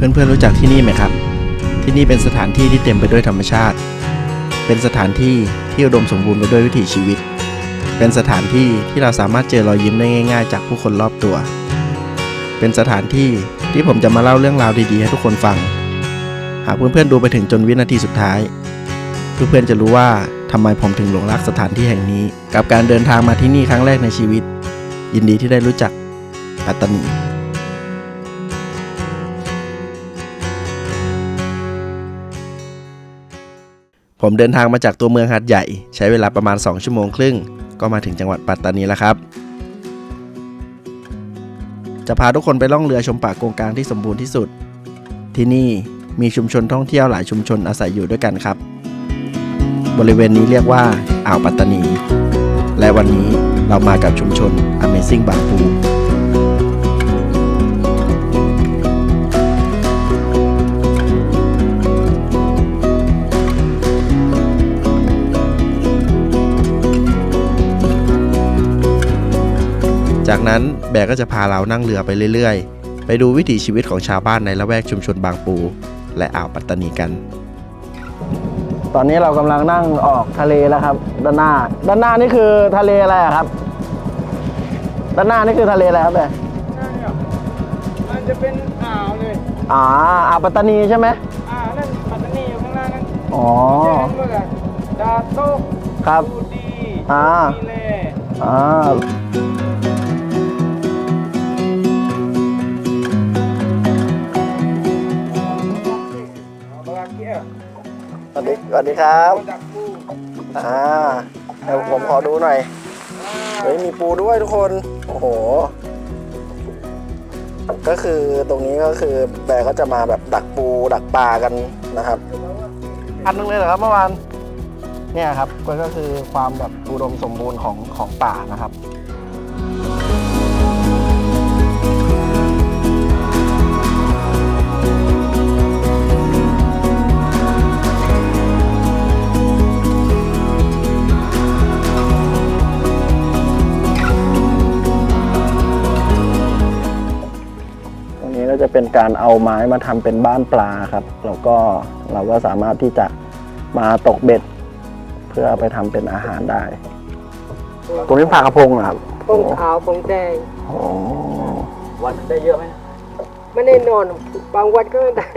เพื่อนๆรู้จักที่นี่ไหมครับ ที่นี่เป็นสถานที่ที่เต็มไปด้วยธรรมชาติ เป็นสถานที่ที่อุดมสมบูรณ์ไปด้วยวิถีชีวิต เป็นสถานที่ที่เราสามารถเจอรอยยิ้มได้ง่าย ๆ จากผู้คนรอบตัว เป็นสถานที่ที่ผมจะมาเล่าเรื่องราวดีๆให้ทุกคนฟัง หากเพื่อนๆดูไปถึงจนวินาทีสุดท้าย เพื่อนๆจะรู้ว่าทำไมผมถึงหลงรักสถานที่แห่งนี้ กับการเดินทางมาที่นี่ครั้งแรกในชีวิต ยินดีที่ได้รู้จักปัตตานี ผมเดินทางมาจากตัวเมืองหัดใหญ่ ใช้เวลาประมาณ 2 ชั่วโมงครึ่ง ก็มาถึงจังหวัดปัตตานีแล้วครับ จะพาทุกคนไปล่องเรือชมป่าโกงกลางที่สมบูรณ์ที่สุด ที่นี่มีชุมชนท่องเที่ยวหลายชุมชนอาศัยอยู่ด้วยกันครับ บริเวณนี้เรียกว่าอ่าวปัตตานี และวันนี้เรามากับชุมชน Amazing บางปู จากนั้นแบกก็จะพาเรานั่งเรือไปเรื่อยๆ ไปดูวิถีชีวิตของชาวบ้านในละแวกชุมชนบางปู และอ่าวปัตตานีกัน ตอนนี้เรากำลังนั่งออกทะเลแล้วครับ ด้านหน้า ด้านหน้านี่คือทะเลอะไรอะครับ ด้านหน้านี่คือทะเลอะไรครับแบใช่ครับมันจะเป็นอ่าวเลย อ่าอ่าวปัตตานีใช่ไหมอ่าวนั่นปัตตานีอยู่ข้างล่างนั่นอ๋อเช่นเมื่อกี้ดาโต๊กครับดูดีอ่ามีเล่อ่า สวัสดีสวัสดีครับอ่าเดี๋ยวผมขอดูหน่อยเฮ้ยมีปูด้วยทุกคน โอ้โห ก็คือตรงนี้ก็คือแบร์ก็จะมาแบบดักปูดักปลากันนะครับ อันนึงเลยเหรอครับเมื่อวานเนี่ยครับก็คือความแบบอุดมสมบูรณ์ของของป่านะครับ จะเป็นการเอาไม้มาทำเป็นบ้านปลาครับแล้วก็เราก็สามารถที่จะมาตกเบ็ด เพื่อเอาไปทำเป็นอาหารได้ ตรงนี้ผักกระพงเหรอครับพงขาวพงแดงโอ้วันได้เยอะไหมไม่แน่นอน บางวันก็ไม่ได้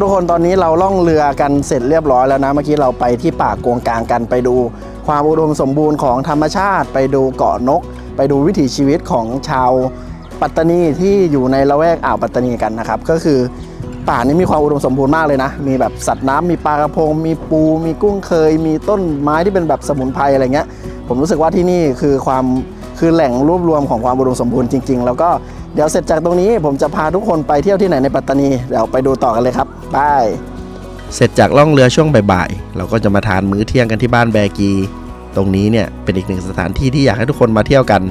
ทุกคนตอนนี้เราล่องเรือกันเสร็จเรียบร้อยแล้วนะ เมื่อกี้เราไปที่ป่าโกงกลางกันไปดู ความอุดมสมบูรณ์ของธรรมชาติ ไปดูเกาะนก ไปดูวิถีชีวิตของชาวปัตตานีที่อยู่ในละแวกอ่าวปัตตานีกันนะครับ ก็คือป่านี้มีความอุดมสมบูรณ์มากเลยนะ มีแบบสัตว์น้ำมีปลากระพง มีปู มีกุ้งเคย มีต้นไม้ที่เป็นแบบสมุนไพรอะไรเงี้ย ผมรู้สึกว่าที่นี่คือความคือแหล่งรวบรวมของความอุดมสมบูรณ์จริง ๆ แล้วก็ เดี๋ยวเสร็จจากตรงนี้ผมจะพาทุกคนไปเที่ยวที่ไหนในปัตตานี เดี๋ยวไปดูต่อกันเลยครับบายเสร็จจากล่องเรือช่วงบ่ายๆ เราก็จะมาทานมื้อเที่ยงกันที่บ้านแบกี ตรงนี้เนี่ยเป็นอีกหนึ่งสถานที่ที่อยากให้ทุกคนมาเที่ยวกัน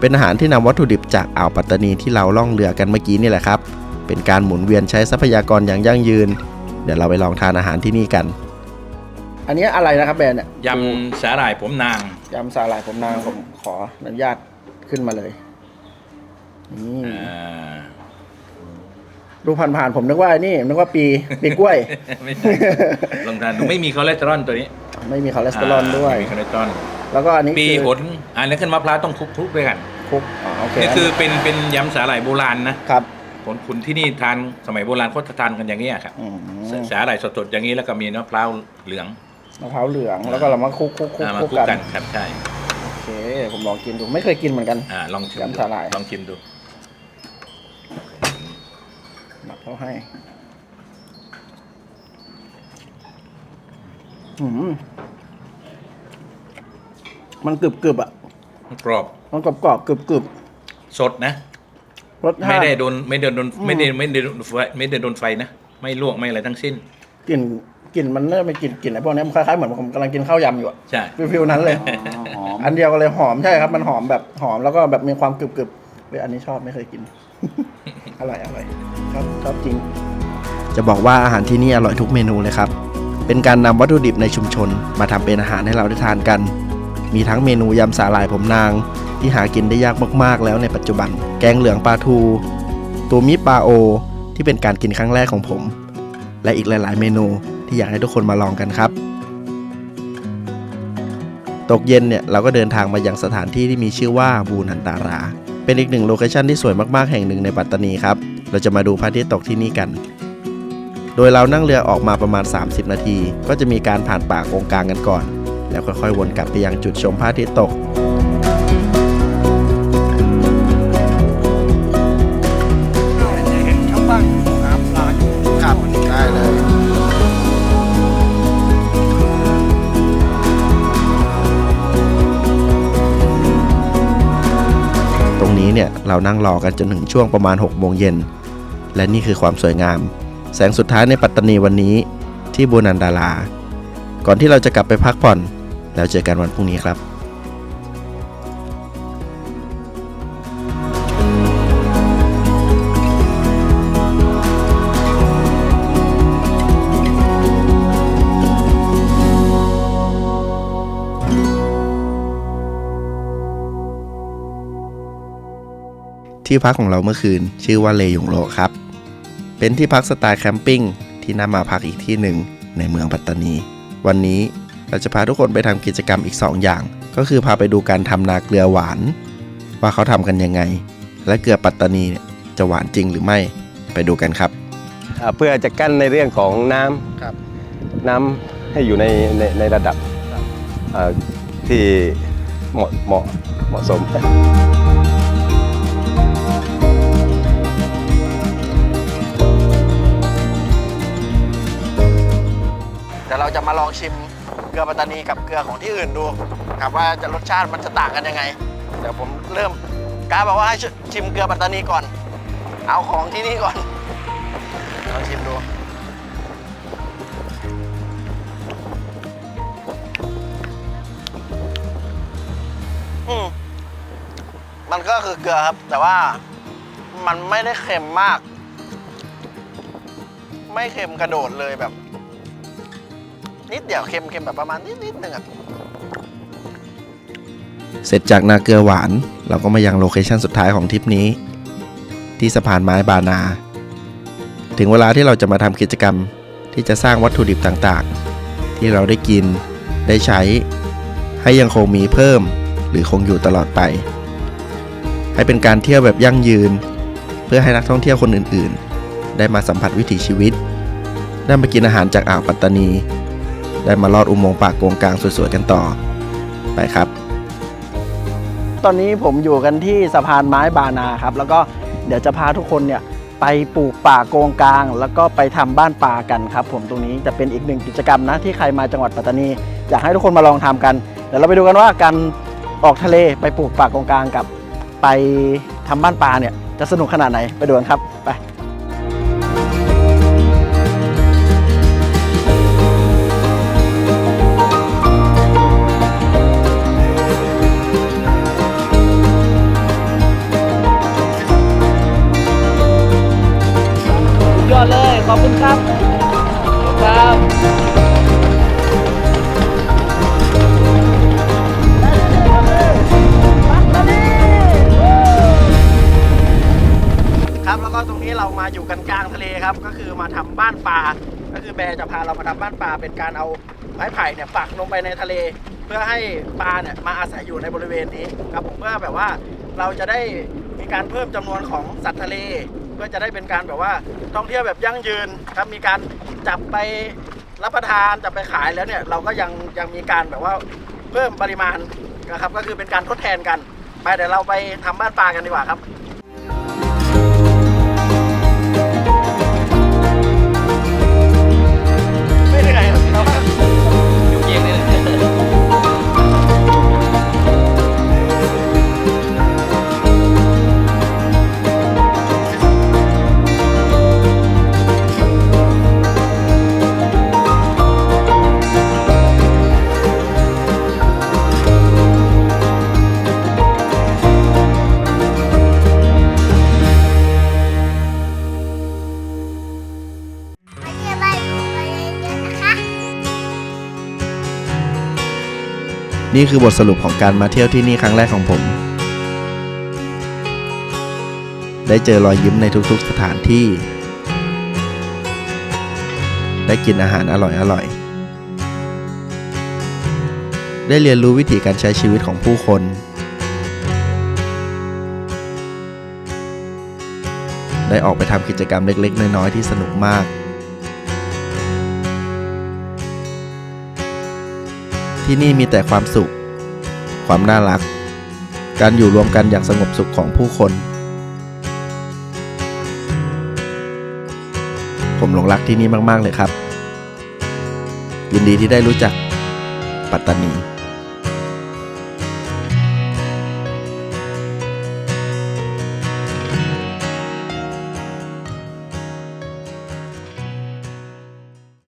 เป็นอาหารที่นำวัตถุดิบจากอ่าวปัตตานีที่เราล่องเรือกันเมื่อกี้นี่แหละครับ เป็นการหมุนเวียนใช้ทรัพยากรอย่างยั่งยืน เดี๋ยวเราไปลองทานอาหารที่นี่กัน อันนี้อะไรนะครับแบรนด์เนี่ยยำสาหร่ายผมนางยำสาหร่ายผมนางผมขออนุญาตขึ้นมาเลยนี่ อ่าดูผ่านๆผมนึกว่านี่นึกว่าปีปีกล้วย ไม่ใช่ลองทานดูไม่มีคอเลสเตอรอลตัวนี้ไม่มีคอเลสเตอรอลด้วย ไม่มีคอเลสเตอรอลแล้วก็อันนี้ปีคือหนอันนี้ขึ้นมะพร้าวต้องคลุกๆด้วยกันคุกอ๋อโอเคนี่คือเป็นเป็นยำสาหร่ายโบราณนะครับคนคุณที่นี่ทานสมัยโบราณเขาจะทานกันอย่างนี้ยครับอืมสสาหร่ายสดๆอย่างนี้แล้วก็มีมะพร้าวเหลืองมะพร้าวเหลืองแล้วก็เรามาคลุกคุกคุกอ่ามาคุกคลุกกักันนครับใช่โอเคผมลองกินดูไม่เคยกินเหมือนกัน อ่าลองชิมยำสาหร่าย ลองชิมดู เขาให้อืมมันกรึบกรึบๆอะ กรอบ มันกรอบกรอบๆกรึบกรึบสดนะๆรสชาไม่ติได้โดนไม่ได้โดนอืมไม่ได้ไม่ได้โดนไฟไม่ได้โดนไฟนะ ไม่ลวกไม่อะไรทั้งสิ้นกลิ่นกลิ่นมันน่าจะเป็นกลิ่นกลิ่นไอ้พวกนี้มันคล้ายๆเหมือนผมกำลังกินข้าวยำอยู่อะใช่ฟิลๆนั้นเลยอันเดียวกันเลยหอมใช่ครับ มันหอมแบบหอมแล้วก็แบบมีความกรึบๆเลยอันนี้ชอบไม่เคยกิน อร่อยอร่อยชอบชอบจริง จะบอกว่าอาหารที่นี่อร่อยทุกเมนูเลยครับ เป็นการนำวัตถุดิบในชุมชน มาทำเป็นอาหารให้เราได้ทานกัน มีทั้งเมนูยำสาหร่ายผมนาง ที่หากินได้ยากมากๆ แล้วในปัจจุบัน แกงเหลืองปลาทูตัวมิปลาโอ ที่เป็นการกินครั้งแรกของผม และอีกหลาย ๆ เมนูที่อยากให้ทุกคนมาลองกันครับตกเย็นเนี่ยเราก็เดินทางมายังสถานที่ที่มีชื่อว่าบูนันตารา เป็นอีกหนึ่งโลเคชันที่สวยมากๆ แห่งหนึ่งในปัตตานีครับ เราจะมาดูพระอาทิตย์ตกที่นี่กัน โดยเรานั่งเรือออกมาประมาณ 30 นาที ก็จะมีการผ่านป่าโกงกลางกันก่อน แล้วค่อยๆ วนกลับไปยังจุดชมพระอาทิตย์ตก นี้เนี่ยเรานั่งรอกันจนถึงช่วงประมาณ6โมงเย็น และนี่คือความสวยงาม แสงสุดท้ายในปัตตานีวันนี้ที่บูนันดาราก่อนที่เราจะกลับไปพักผ่อน แล้วเจอกันวันพรุ่งนี้ครับ ที่พักของเราเมื่อคืน ชื่อว่าเลยงโลครับ เป็นที่พักสไตล์แคมปิ้งที่น่ามาพักอีกที่หนึ่งในเมืองปัตตานี วันนี้เราจะพาทุกคนไปทำกิจกรรมอีก 2 อย่าง ก็คือพาไปดูการทำนาเกลือหวาน ว่าเขาทำกันยังไง และเกลือปัตตานีเนี่ยจะหวานจริงหรือไม่ไปดูกันครับอ่าเพื่อจะกั้นในเรื่องของน้ำครับน้ำให้อยู่ในในในระดับอ่าที่เหมาะเหมาะเหมาะสม ดี๋ยวเราจะมาลองชิมเกลือปัตตานีกับเกลือของที่อื่นดูครับว่าจะรสชาติมันจะต่างกันยังไง เดี๋ยวผมเริ่มกาบอกว่าให้ชิมเกลือปัตตานีก่อน เอาของที่นี่ก่อนลองชิมดูอืมมันก็คือเกลือครับ แต่ว่ามันไม่ได้เค็มมาก ไม่เค็มกระโดดเลยแบบ นิดเดียวเค็มเค็มแบบประมาณนิดนิดนึงอะเสร็จจากนาเกลือหวาน เราก็มายังโลเคชันสุดท้ายของทริปนี้ ที่สะพานไม้บานา ถึงเวลาที่เราจะมาทำกิจกรรมที่จะสร้างวัตถุดิบต่างๆ ที่เราได้กินได้ใช้ ให้ยังคงมีเพิ่มหรือคงอยู่ตลอดไป ให้เป็นการเที่ยวแบบยั่งยืน เพื่อให้นักท่องเที่ยวคนอื่นๆ ได้มาสัมผัสวิถีชีวิต ได้มากินอาหารจากอ่าวปัตตานี ได้มาลอดอุโมงค์ปากโกงกลางสวยๆกันต่อ ไปครับ ตอนนี้ผมอยู่กันที่สะพานไม้บานาครับ แล้วก็เดี๋ยวจะพาทุกคนเนี่ยไปปลูกป่าโกงกลาง แล้วก็ไปทำบ้านป่ากันครับ ผมตรงนี้จะเป็นอีกหนึ่งกิจกรรมนะที่ใครมาจังหวัดปัตตานี อยากให้ทุกคนมาลองทำกันเดี๋ยวเราไปดูกันว่าการออกทะเลไปปลูกป่าโกงกลางกับ ไปทำบ้านป่าเนี่ยจะสนุกขนาดไหนไปดูกันครับ ครับ แล้วก็ตรงนี้เรามาอยู่กันกลางทะเลครับ ก็คือมาทำบ้านปลา ก็คือแบร์จะพาเรามาทำบ้านปลา เป็นการเอาไม้ไผ่เนี่ยปักลงไปในทะเล เพื่อให้ปลาเนี่ยมาอาศัยอยู่ในบริเวณนี้ครับผมเพื่อแบบว่าเราจะได้มีการเพิ่มจำนวนของสัตว์ทะเล เพื่อจะได้เป็นการแบบว่าท่องเที่ยวแบบยั่งยืนครับ มีการจับไปรับประทานจับไปขายแล้วเนี่ยเราก็ยังยังมีการแบบว่าเพิ่มปริมาณนะครับ ก็คือเป็นการทดแทนกัน ไปเดี๋ยวเราไปทำบ้านปลากันดีกว่าครับ นี่คือบทสรุปของการมาเที่ยวที่นี่ครั้งแรกของผม ได้เจอรอยยิ้มในทุกๆสถานที่ ได้กินอาหารอร่อยๆ ได้เรียนรู้วิธีการใช้ชีวิตของผู้คน ได้ออกไปทำกิจกรรมเล็กๆ น้อยๆ ที่สนุกมาก ที่นี่มีแต่ความสุข ความน่ารัก การอยู่รวมกันอย่างสงบสุขของผู้คน ผมหลงรักที่นี่มาก ๆ เลยครับ ยินดีที่ได้รู้จักปัตตานี